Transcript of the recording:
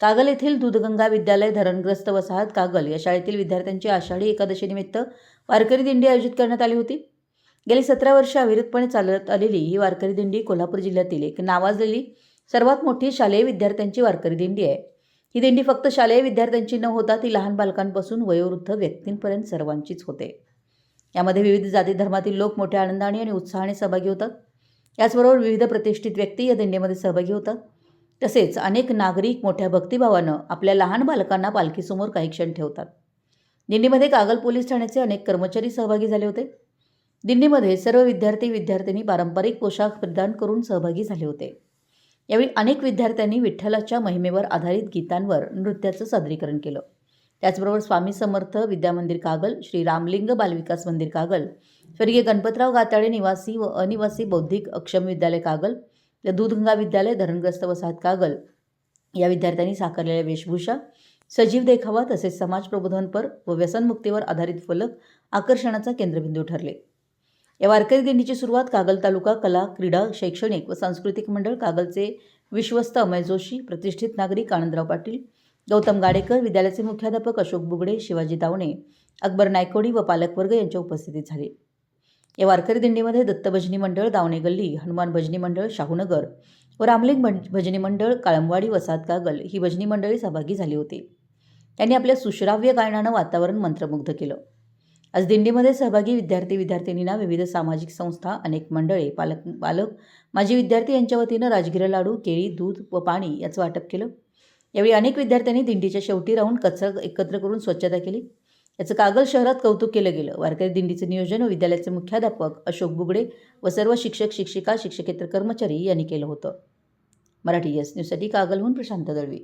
कागल येथील दूधगंगा विद्यालय धरणग्रस्त वसाहत कागल या शाळेतील विद्यार्थ्यांची आषाढी एकादशीनिमित्त वारकरी दिंडी आयोजित करण्यात आली होती. गेली सतरा वर्षे अविरतपणे चालत आलेली ही वारकरी दिंडी कोल्हापूर जिल्ह्यातील एक नावाजलेली सर्वात मोठी शालेय विद्यार्थ्यांची वारकरी दिंडी आहे. ही दिंडी फक्त शालेय विद्यार्थ्यांची न होता ती लहान बालकांपासून वयोवृद्ध व्यक्तींपर्यंत सर्वांचीच होते. यामध्ये विविध जाती धर्मातील लोक मोठ्या आनंदाने आणि उत्साहाने सहभागी होतात. याचबरोबर विविध प्रतिष्ठित व्यक्ती या दिंडीमध्ये सहभागी होतात. तसेच अनेक नागरिक मोठ्या भक्तिभावानं आपल्या लहान बालकांना पालखीसमोर काही क्षण ठेवतात. दिंडीमध्ये कागल पोलीस ठाण्याचे अनेक कर्मचारी सहभागी झाले होते. दिंडीमध्ये सर्व विद्यार्थी विद्यार्थ्यांनी पारंपरिक पोशाख प्रदान करून सहभागी झाले होते. यावेळी अनेक विद्यार्थ्यांनी विठ्ठलाच्या महिमेवर आधारित गीतांवर नृत्याचं सादरीकरण केलं. त्याचबरोबर स्वामी समर्थ विद्यामंदिर कागल श्री रामलिंग बालविकास मंदिर कागल स्वर्गीय गणपतराव गाताळे निवासी व अनिवासी बौद्धिक अक्षम विद्यालय कागल व दूधगंगा विद्यालय धरणग्रस्त वसाहत कागल. या विद्यार्थ्यांनी साकारलेल्या वेशभूषा सजीव देखावा तसेच समाज प्रबोधनपर व व्यसनमुक्तीवर आधारित फलक आकर्षणाचा केंद्रबिंदू ठरले. या वारकरी दिंडीची सुरुवात कागल तालुका कला क्रीडा शैक्षणिक व सांस्कृतिक मंडळ कागलचे विश्वस्त अमय जोशी प्रतिष्ठित नागरिक आनंदराव पाटील गौतम गाडेकर विद्यालयाचे मुख्याध्यापक अशोक बुगडे शिवाजी दावणे अकबर नायकोडी व पालकवर्ग यांच्या उपस्थितीत झाले. या वारकरी दिंडीमध्ये दत्त भजनी मंडळ दावणे गल्ली हनुमान भजनी मंडळ शाहूनगर व रामलिंग भजनी मंडळ काळंबवाडी वसाहत कागल ही भजनी मंडळी सहभागी झाली होती. त्यांनी आपल्या सुश्राव्य गायनानं वातावरण मंत्रमुग्ध केलं. आज दिंडीमध्ये सहभागी विद्यार्थी विद्यार्थिनींना विविध सामाजिक संस्था अनेक मंडळे पालक पालक माजी विद्यार्थी यांच्या वतीनं राजगिरा लाडू केळी दूध व पाणी याचं वाटप केलं. यावेळी अनेक विद्यार्थ्यांनी दिंडीच्या शेवटी राहून कचरा एकत्र करून स्वच्छता केली. याचं कागल शहरात कौतुक केलं गेलं. वारकरी दिंडीचं नियोजन व विद्यालयाचे मुख्याध्यापक अशोक बुगडे व सर्व शिक्षक शिक्षिका शिक्षकेतर कर्मचारी यांनी केलं होतं. मराठी एस न्यूजसाठी कागलहून प्रशांत दळवी.